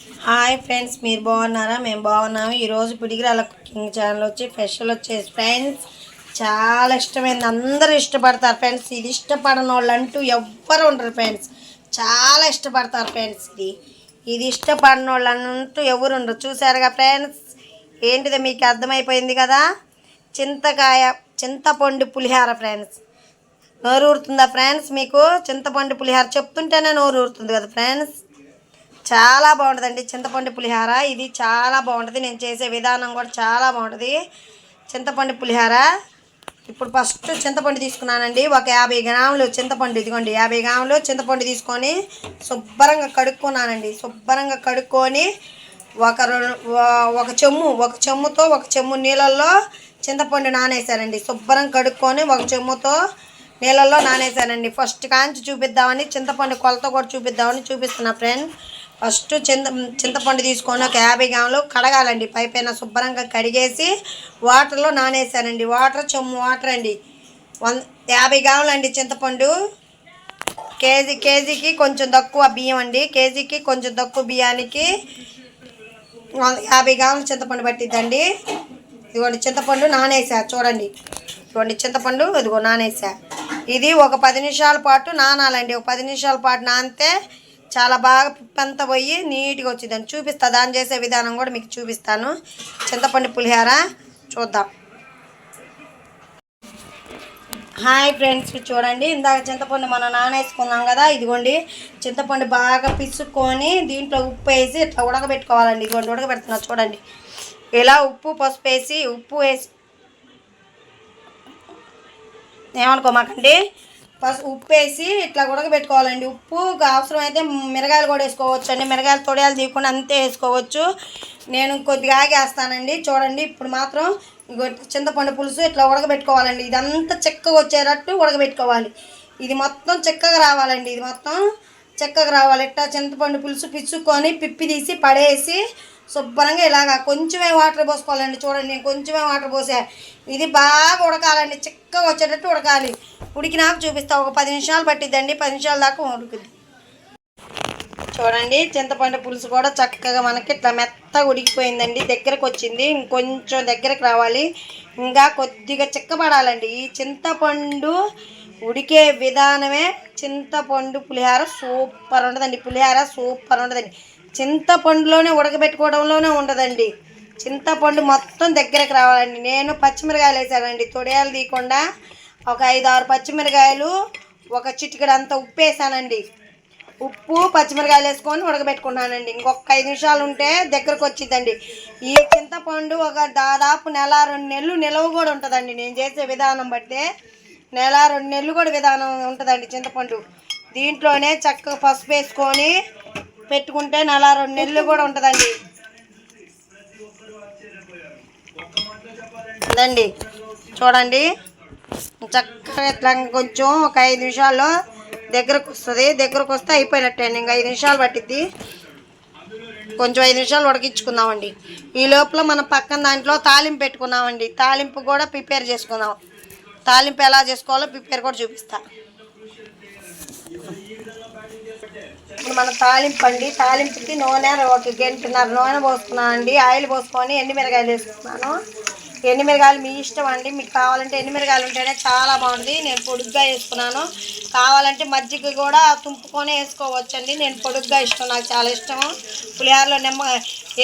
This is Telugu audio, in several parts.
హాయ్ ఫ్రెండ్స్ మీరు బాగున్నారా? మేము బాగున్నాము. ఈరోజు పిడిగిరాల కుకింగ్ ఛానల్ వచ్చి స్పెషల్ వచ్చేసి ఫ్రెండ్స్ చాలా ఇష్టమైంది. అందరూ ఇష్టపడతారు ఫ్రెండ్స్ ఇది ఇష్టపడని వాళ్ళు అంటూ ఎవ్వరు ఉండరు ఫ్రెండ్స్ చాలా ఇష్టపడతారు ఫ్రెండ్స్ ఇది. ఇది ఇష్టపడిన వాళ్ళు అంటూ ఎవరు ఉండరు. చూసారుగా ఫ్రెండ్స్ ఏంటిదో మీకు అర్థమైపోయింది కదా? చింతకాయ చింతపండు పులిహార ఫ్రెండ్స్ నోరు ఊరుతుందా ఫ్రెండ్స్ మీకు? చింతపండు పులిహార చెప్తుంటేనే నోరు ఊరుతుంది కదా ఫ్రెండ్స్ చాలా బాగుంటుందండి. చింతపండు పులిహార ఇది చాలా బాగుంటుంది. నేను చేసే విధానం కూడా చాలా బాగుంటుంది. చింతపండు పులిహార. ఇప్పుడు ఫస్ట్ చింతపండు తీసుకున్నానండి. ఒక యాభై గ్రాములు చింతపండు ఇదిగోండి. యాభై గ్రాములు చింతపండు తీసుకొని శుభ్రంగా కడుక్కున్నానండి. శుభ్రంగా కడుక్కొని ఒక రెండు ఒక చెమ్ము ఒక చెమ్ముతో ఒక చెమ్ము నీళ్ళల్లో చింతపండు నానేసానండి శుభ్రం కడుక్కొని ఒక చెమ్ముతో నీళ్ళల్లో నానేసానండి ఫస్ట్ కాంచి చూపిద్దామని చింతపండు కొలత కూడా చూపిద్దామని చూపిస్తున్నా ఫ్రెండ్. ఫస్ట్ చింత చింతపండు తీసుకొని ఒక యాభై గ్రాములు కడగాలండి. పై పైన శుభ్రంగా కడిగేసి వాటర్లో నానేసానండి. వాటర్ చెమ్ము వాటర్ అండి. వన్ యాభై గ్రాములు అండి చింతపండు. కేజీ కేజీకి కొంచెం తక్కువ బియ్యం అండి. కేజీకి కొంచెం తక్కువ బియ్యానికి వంద- యాభై గ్రాముల చింతపండు పట్టిద్దండి. ఇదిగోండి చింతపండు నానేసా. చూడండి. ఇదిగోండి చింతపండు ఇదిగో నానేసా. ఇది ఒక పది నిమిషాల పాటు నానాలండి. ఒక పది నిమిషాల పాటు నానితే చాలా బాగా పిప్పంతా పోయి నీట్గా వచ్చిందండి చూపిస్తా దాన్ని చేసే విధానం కూడా మీకు చూపిస్తాను. చింతపండు పులిహార చూద్దాం. హాయ్ ఫ్రెండ్స్ చూడండి. ఇందాక చింతపండు మనం నానేసుకున్నాం కదా ఇదిగోండి. చింతపండు బాగా పిసుకొని దీంట్లో ఉప్పు వేసి ఇట్లా ఉడకబెట్టుకోవాలండి. ఇదిగోండి ఉడకబెడుతున్నా చూడండి. ఇలా ఉప్పు పసుపు వేసి ఉప్పు వేసి ఏమనుకోమాకండి? ఫస్ట్ ఉప్పు వేసి ఇట్లా ఉడకబెట్టుకోవాలండి. ఉప్పు అవసరం అయితే మిరగాయలు కూడా వేసుకోవచ్చు అండి మిరగాయలు తొడియాలు తీయకుండా అంతే వేసుకోవచ్చు. నేను కొద్దిగా ఆగేస్తానండి. చూడండి ఇప్పుడు మాత్రం చింతపండు పులుసు ఇట్లా ఉడకబెట్టుకోవాలండి. ఇదంతా చిక్కగా వచ్చేటట్టు ఉడకబెట్టుకోవాలి. ఇది మొత్తం చిక్కగా రావాలండి. ఇది మొత్తం చక్కగా రావాలి. ఇట్టా చింతపండు పులుసు పిచ్చుకొని పిప్పి తీసి పడేసి శుభ్రంగా ఇలాగా కొంచెమే వాటర్ పోసుకోవాలండి. చూడండి నేను కొంచెమే వాటర్ పోసా. ఇది బాగా ఉడకాలండి. చిక్కగా వచ్చేటట్టు ఉడకాలి. ఉడికినాక చూపిస్తా. ఒక పది నిమిషాలు పట్టిద్దండి. పది నిమిషాల దాకా ఉడుకుద్ది. చూడండి చింతపండు పులుసు కూడా చక్కగా మనకి ఇట్లా మెత్తగా ఉడికిపోయిందండి. దగ్గరకు వచ్చింది. ఇంకొంచెం దగ్గరకు రావాలి. ఇంకా కొద్దిగా చిక్కబడాలండి ఈ చింతపండు ఉడికే విధానమే చింతపండు పులిహార సూపర్ ఉండదండి పులిహార సూపర్ ఉండదండి చింతపండులోనే ఉడకబెట్టుకోవడంలోనే ఉండదండి. చింతపండు మొత్తం దగ్గరకు రావాలండి. నేను పచ్చిమిరకాయలు వేసానండి. తొడియాలు తీయకుండా ఒక ఐదు ఆరు పచ్చిమిరకాయలు ఒక చిటికెడు అంత ఉప్పు వేసానండి. ఉప్పు పచ్చిమిరకాయలు వేసుకొని ఉడకబెట్టుకున్నానండి. ఇంకొక ఐదు నిమిషాలు ఉంటే దగ్గరకు వచ్చిందండి ఈ చింతపండు ఒక దాదాపు నెల రెండు నెలలు నిలవ కూడా ఉంటుందండి. నేను చేసే విధానం బట్టే నెల రెండు నెలలు కూడా విధానం ఉంటుందండి చింతపండు. దీంట్లోనే చక్కగా పసుపు వేసుకొని పెట్టుకుంటే నెల రెండు నెలలు కూడా ఉంటుందండి. అదండి చూడండి. చక్కగా ఇట్లా కొంచెం ఒక ఐదు నిమిషాల్లో దగ్గరకు వస్తుంది. దగ్గరకు వస్తే అయిపోయినట్టండి ఇంకా ఐదు నిమిషాలు పట్టిద్ది. కొంచెం ఐదు నిమిషాలు ఉడకించుకుందామండి. ఈ లోపల మనం పక్కన దాంట్లో తాలింపు పెట్టుకున్నామండి. తాలింపు కూడా ప్రిపేర్ చేసుకుందాం. తాలింపు ఎలా చేసుకోవాలో ప్రిపేర్ కూడా చూపిస్తా. మన తాలింపు అండి. తాలింపుకి నూనె ఒక గంటన్నర నూనె పోసుకున్నానండి ఆయిల్ పోసుకొని ఎండుమిరకాయలు వేసుకున్నాను. ఎండుమిరకాయలు మీ ఇష్టం అండి. మీకు కావాలంటే ఎండుమిరకాయలు ఉంటేనే చాలా బాగుంటుంది. నేను పొడుగ్గా వేసుకున్నాను. కావాలంటే మజ్జిగ కూడా తుంపుకొని వేసుకోవచ్చండి. నేను పొడుగ్గా ఇష్టం నాకు చాలా ఇష్టం. పులిహారలో నిమ్మ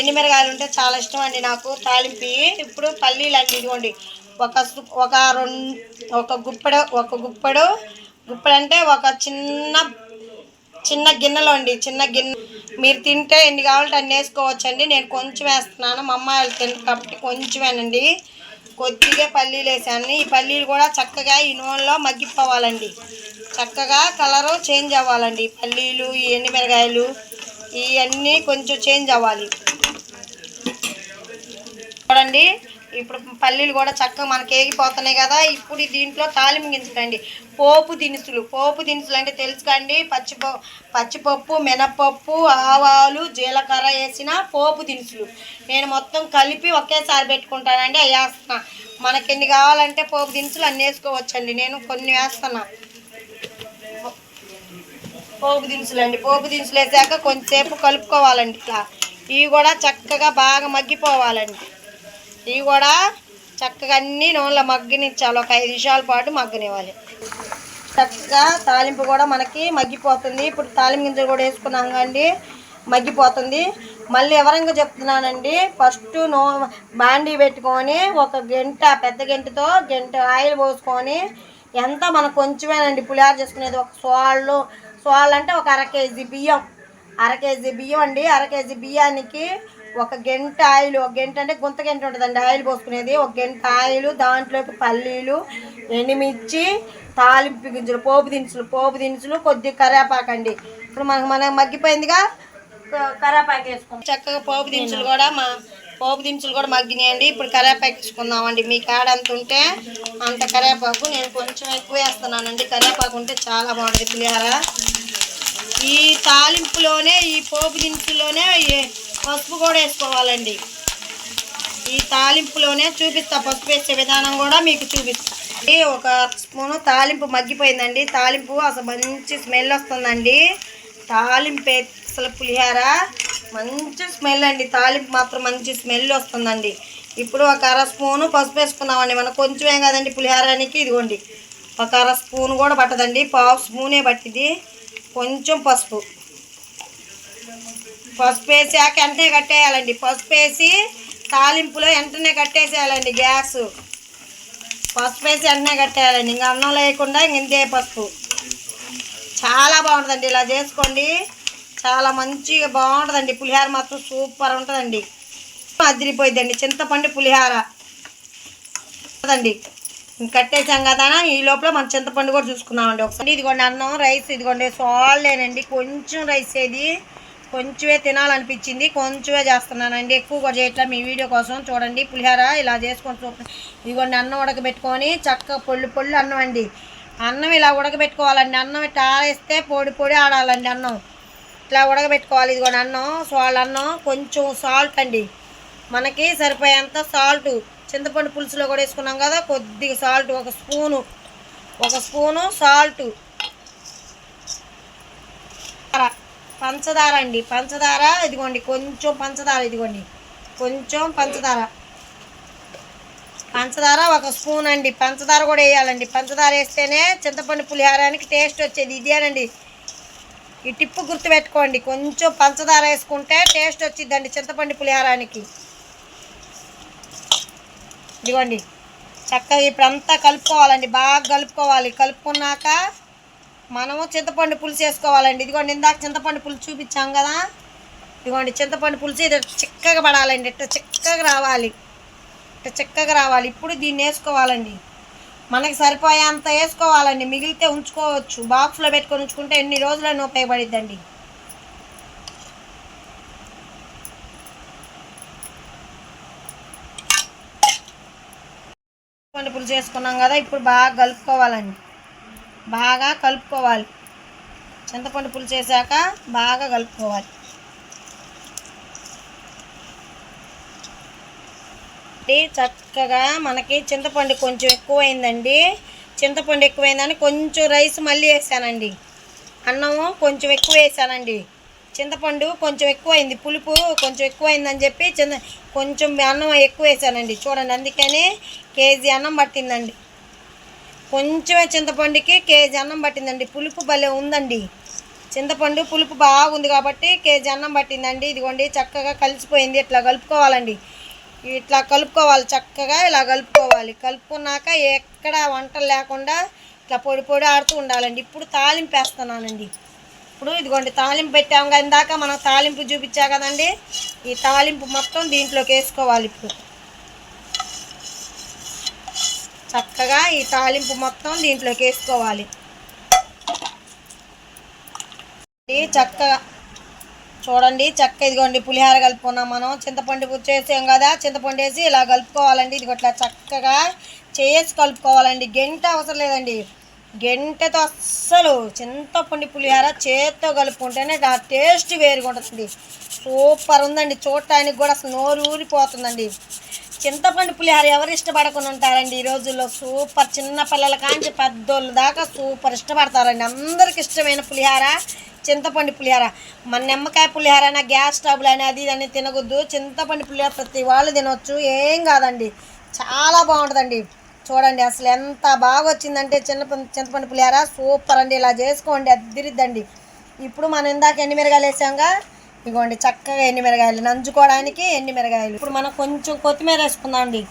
ఎండుమిరకాయలు ఉంటే చాలా ఇష్టం అండి నాకు. తాలింపు. ఇప్పుడు పల్లీలు అండి. ఇదిగోండి. ఒక సు- ఒక రెండు ఒక గుప్పెడు ఒక గుప్పెడు. గుప్పెడు అంటే ఒక చిన్న చిన్న గిన్నెలో అండి చిన్న గిన్నె. మీరు తింటే ఎన్ని కావాలంటే అన్ని వేసుకోవచ్చండి. నేను కొంచెం వేస్తున్నాను. మా అమ్మాయిలు తింటారు కాబట్టి కొంచెమేనండి. కొద్దిగా పల్లీలు వేసాను. ఈ పల్లీలు కూడా చక్కగా ఈ నూనెలో మగ్గిపోవాలండి. చక్కగా కలరు చేంజ్ అవ్వాలండి. పల్లీలు ఈ ఎండుమిరకాయలు ఇవన్నీ కొంచెం చేంజ్ అవ్వాలి. చూడండి. ఇప్పుడు పల్లీలు కూడా చక్కగా మనకి ఏగిపోతున్నాయి కదా. ఇప్పుడు దీంట్లో తాలింపు గింజలండి. పోపు దినుసులు. పోపు దినుసులు అంటే తెలుసుకోండి. పచ్చిపప్పు పచ్చిపో పచ్చిపప్పు మినపప్పు ఆవాలు జీలకర్ర వేసిన పోపు దినుసులు. నేను మొత్తం కలిపి ఒకేసారి పెట్టుకుంటానండి. అవి వేస్తున్నా. మనకి ఎన్ని కావాలంటే పోపు దినుసులు అన్నీ వేసుకోవచ్చండి. నేను కొన్ని వేస్తున్నా. పోపు దినుసులు అండి పోపు దినుసులు వేసాక కొంచెంసేపు కలుపుకోవాలండి ఇట్లా. ఇవి కూడా చక్కగా బాగా మగ్గిపోవాలండి. ఇవి కూడా చక్కగా అన్ని నూనెలో మగ్గనిచ్చాలి. ఒక ఐదు నిమిషాల పాటు మగ్గనివ్వాలి. చక్కగా తాలింపు కూడా మనకి మగ్గిపోతుంది. ఇప్పుడు తాలింపు గింజలు కూడా వేసుకున్నాం కండి మగ్గిపోతుంది. మళ్ళీ ఎవరంగా చెప్తున్నానండి. ఫస్ట్ నో బాండీ పెట్టుకొని ఒక గంట పెద్ద గంటతో గంట ఆయిల్ పోసుకొని ఎంత మనకు కొంచెమేనండి పులిహార చేసుకునేది? ఒక సోళ్ళు సోళ్ళు అంటే ఒక అర కేజీ బియ్యం. అర కేజీ బియ్యం అండి. అర కేజీ బియ్యానికి ఒక గంట ఆయిల్ ఒక గంట అంటే గుంత గంట ఉంటుందండి. ఆయిల్ పోసుకునేది. ఒక గంట ఆయిల్ దాంట్లోకి పల్లీలు ఎండుమిర్చి తాలింపు గింజలు పోపు దినుసులు. పోపు దినుసులు కొద్దిగా అండి ఇప్పుడు మనకు మనకు మగ్గిపోయిందిగా కరేపాకు వేసుకుందాం. చక్కగా పోపు దినుసులు కూడా మా పోపు దినుసులు కూడా మగ్గినాయండి. ఇప్పుడు కరేపాకు వేసుకుందామండి మీ కాడ అంత ఉంటే అంత కరివేపాకు నేను కొంచెం ఎక్కువ వేస్తున్నానండి. కరివేపాకు ఉంటే చాలా బాగుంటుంది పులిహార. ఈ తాలింపులోనే ఈ పోపు దినుసులోనే ఈ పసుపు కూడా వేసుకోవాలండి. ఈ తాలింపులోనే చూపిస్తా. పసుపు వేసే విధానం కూడా మీకు చూపిస్తా. ఒక స్పూను తాలింపు మగ్గిపోయిందండి. తాలింపు అసలు మంచి స్మెల్ వస్తుందండి. తాలింపు అసలు పులిహార మంచి స్మెల్ అండి. తాలింపు మాత్రం మంచి స్మెల్ వస్తుందండి. ఇప్పుడు ఒక అర స్పూను పసుపు వేసుకున్నామండి. మనం కొంచెమే కదండి పులిహారానికి. ఇదిగోండి. ఒక అర స్పూన్ కూడా పట్టదండి. పావు స్పూనే పట్టింది. కొంచెం పసుపు. పసుపు వేసాక వెంటనే కట్టేయాలండి. పసుపు వేసి తాలింపులో వెంటనే కట్టేసేయాలండి గ్యాస్. పసుపు వేసి వెంటనే కట్టేయాలండి. ఇంకా అన్నం లేకుండా ఇంతే పసుపు. చాలా బాగుంటుందండి ఇలా చేసుకోండి. చాలా మంచిగా బాగుంటుందండి. పులిహార మాత్రం సూపర్ ఉంటుందండి. అదిరిపోయిందండి చింతపండు పులిహార. ఉంటుందండి. కట్టేసాం కదా ఈ లోపల మన చింతపండు కూడా చూసుకున్నామండి ఒకసారి. ఇదిగోండి అన్నం రైస్ ఇదిగోండి. సాల్లేనండి. కొంచెం రైస్ ఏది? కొంచెమే తినాలనిపించింది కొంచెమే చేస్తున్నానండి. ఎక్కువ కూడా చేయట్లా మీ వీడియో కోసం చూడండి. పులిహార ఇలా చేసుకొని చూప ఇదిగోండి అన్నం ఉడకబెట్టుకొని చక్కగా పొళ్ళు పొళ్ళు అన్నం అండి. అన్నం ఇలా ఉడకబెట్టుకోవాలండి. అన్నం ఇట్లా ఆడేస్తే పొడి పొడి ఆడాలండి అన్నం. ఇట్లా ఉడకబెట్టుకోవాలి. ఇదిగోండి అన్నం సోళ్ళ అన్నం కొంచెం సాల్ట్ అండి. మనకి సరిపోయేంత సాల్ట్. చింతపండు పులుసులో కూడా వేసుకున్నాం కదా కొద్దిగా సాల్ట్ ఒక స్పూను ఒక స్పూను సాల్ట్. పంచదార అండి. పంచదార ఇదిగోండి కొంచెం పంచదార ఇదిగోండి. కొంచెం పంచదార. పంచదార ఒక స్పూన్ అండి. పంచదార కూడా వేయాలండి. పంచదార వేస్తేనే చింతపండు పులిహారానికి టేస్ట్ వచ్చేది. ఇదేనండి ఈ టిప్పు గుర్తుపెట్టుకోండి. కొంచెం పంచదార వేసుకుంటే టేస్ట్ వచ్చిద్దండి చింతపండు పులిహారానికి. ఇదిగోండి. చక్కగా ఇప్పుడంతా కలుపుకోవాలండి. బాగా కలుపుకోవాలి. కలుపుకున్నాక మనము చింతపండు పులుసు వేసుకోవాలండి. ఇదిగోండి ఇందాక చింతపండు పులుసు చూపించాం కదా? ఇదిగోండి చింతపండు పులుసు ఇది చిక్కగా పడాలండి. ఇట్ట చిక్కగా రావాలి. ఇట్ట చిక్కగా రావాలి. ఇప్పుడు దీన్ని వేసుకోవాలండి. మనకి సరిపోయేంత వేసుకోవాలండి. మిగిలితే ఉంచుకోవచ్చు. బాక్స్లో పెట్టుకొని ఉంచుకుంటే ఎన్ని రోజులైనా ఉపయోగపడిద్దండి. చింతపండు పులుసు వేసుకున్నాం కదా ఇప్పుడు బాగా కలుపుకోవాలండి. బాగా కలుపుకోవాలి. చింతపండు పులుసు వేసాక బాగా కలుపుకోవాలి. చక్కగా మనకి చింతపండు కొంచెం ఎక్కువైందండి. చింతపండు ఎక్కువైందని కొంచెం రైస్ మళ్ళీ వేసానండి. అన్నం కొంచెం ఎక్కువ వేసానండి. చింతపండు కొంచెం ఎక్కువైంది. పులుపు కొంచెం ఎక్కువైందని చెప్పి చింత కొంచెం అన్నం ఎక్కువ వేసానండి. చూడండి అందుకని కేజీ అన్నం పట్టిందండి. కొంచెమే చింతపండుకి కేజీ అన్నం పట్టిందండి. పులుపు భలే ఉందండి. చింతపండు పులుపు బాగుంది కాబట్టి కేజీ అన్నం పట్టిందండి. ఇదిగోండి చక్కగా కలిసిపోయింది. ఇట్లా కలుపుకోవాలండి. ఇట్లా కలుపుకోవాలి చక్కగా ఇలా కలుపుకోవాలి. కలుపుకున్నాక ఎక్కడ వంటలు లేకుండా ఇట్లా పొడి పొడి ఆడుతూ ఉండాలండి. ఇప్పుడు తాలింపు వేస్తున్నానండి. ఇప్పుడు ఇదిగోండి తాలింపు పెట్టాము కదా ఇందాక మనం తాలింపు చూపించా కదండి. ఈ తాలింపు మొత్తం దీంట్లోకి వేసుకోవాలి ఇప్పుడు. చక్కగా ఈ తాలింపు మొత్తం దీంట్లోకి వేసుకోవాలి. చక్కగా చూడండి చక్క ఇదిగోండి పులిహార కలుపుకున్నాం మనం. చింతపండు పులుసు చేసాం కదా చింతపండు వేసి ఇలా కలుపుకోవాలండి. ఇది ఇట్లా చక్కగా చేసి కలుపుకోవాలండి. గెంట అవసరం లేదండి. గంటతో అస్సలు చింతపండు పులిహార చేత్తో కలుపుకుంటేనే ఆ టేస్ట్ వేరుగా ఉంటుంది సూపర్ ఉందండి. చూడటానికి కూడా అసలు నోరు ఊరిపోతుందండి. చింతపండు పులిహార ఎవరు ఇష్టపడకుండా ఉంటారండి? ఈ రోజుల్లో సూపర్ చిన్న పిల్లల కాంచి పెద్దోళ్ళ దాకా సూపర్ ఇష్టపడతారండి. అందరికి ఇష్టమైన పులిహార చింతపండు పులిహార. మన నిమ్మకాయ పులిహార అయినా గ్యాస్ స్టవ్లు అయినా అది ఇది అని తినకూడదు చింతపండు పులిహార ప్రతి వాళ్ళు తినొచ్చు. ఏం కాదండి. చాలా బాగుంటుందండి. చూడండి అసలు ఎంత బాగా వచ్చిందంటే చిన్న చింతపండు పులిహార సూపర్ అండి. ఇలా చేసుకోండి అద్దిరిద్దండి. ఇప్పుడు మనం ఇందాక ఎన్ని మిరగాయలు వేసాంగా? ఇగోండి చక్కగా ఎండి మిరగాయలు నంచుకోవడానికి ఎండి మిరగాయలు ఇప్పుడు మనం కొంచెం కొత్తిమీర వేసుకుందాం అండి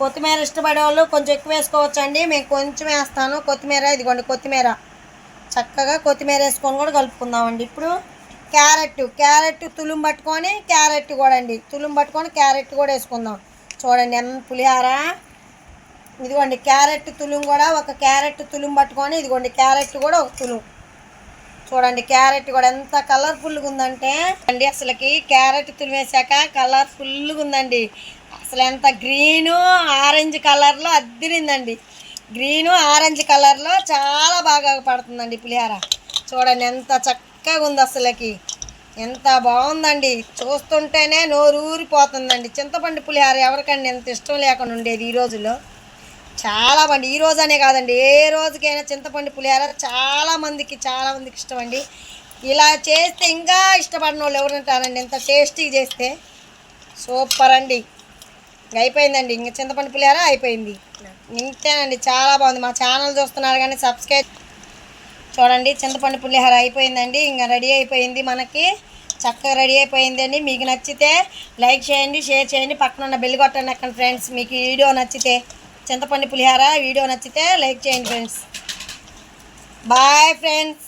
కొత్తిమీర ఇష్టపడే వాళ్ళు కొంచెం ఎక్కువ వేసుకోవచ్చు అండి మేము కొంచెం వేస్తాను కొత్తిమీర. ఇదిగోండి కొత్తిమీర. చక్కగా కొత్తిమీర వేసుకొని కూడా కలుపుకుందామండి. ఇప్పుడు క్యారెట్ క్యారెట్ తులుం పట్టుకొని క్యారెట్ కూడా అండి. తులుం పట్టుకొని క్యారెట్ కూడా వేసుకుందాం. చూడండి ఎంత పులిహార. ఇదిగోండి క్యారెట్ తులుం కూడా ఒక క్యారెట్ తులుం పట్టుకొని ఇదిగోండి క్యారెట్ కూడా ఒక తులుం చూడండి క్యారెట్ కూడా ఎంత కలర్ఫుల్గా ఉందంటే అండి అసలుకి క్యారెట్ తులివేశాక కలర్ఫుల్గా ఉందండి. అసలు ఎంత గ్రీను ఆరెంజ్ కలర్లో అద్దిరిందండి. గ్రీను ఆరెంజ్ కలర్లో చాలా బాగా పడుతుందండి పులిహార. చూడండి ఎంత చక్కగా ఉంది అసలుకి. ఎంత బాగుందండి. చూస్తుంటేనే నోరు ఊరిపోతుందండి చింతపండు పులిహార ఎవరికండి ఎంత ఇష్టం లేకుండా ఉండేది ఈ రోజుల్లో? చాలా మంది ఈ రోజు అనే కాదండి ఏ రోజుకైనా చింతపండు పులిహార చాలా మందికి చాలా మందికి ఇష్టం అండి ఇలా చేస్తే ఇంకా ఇష్టపడిన వాళ్ళు ఎవరుంటారండి ఎంత టేస్టీగా చేస్తే. సూపర్ అండి. అయిపోయిందండి ఇంకా చింతపండు పులిహార అయిపోయింది. ఇంతేనండి చాలా బాగుంది. మా ఛానల్ చూస్తున్నారు కానీ సబ్స్క్రైబ్ చూడండి చింతపండు పులిహార అయిపోయిందండి ఇంకా రెడీ అయిపోయింది మనకి. చక్కగా రెడీ అయిపోయిందండి మీకు నచ్చితే లైక్ చేయండి షేర్ చేయండి పక్కన ఉన్న బెల్ కొట్టండి అక్కడ ఫ్రెండ్స్. మీకు వీడియో నచ్చితే చింతపండు పులిహార వీడియో నచ్చితే లైక్ చేయండి ఫ్రెండ్స్. Bye friends.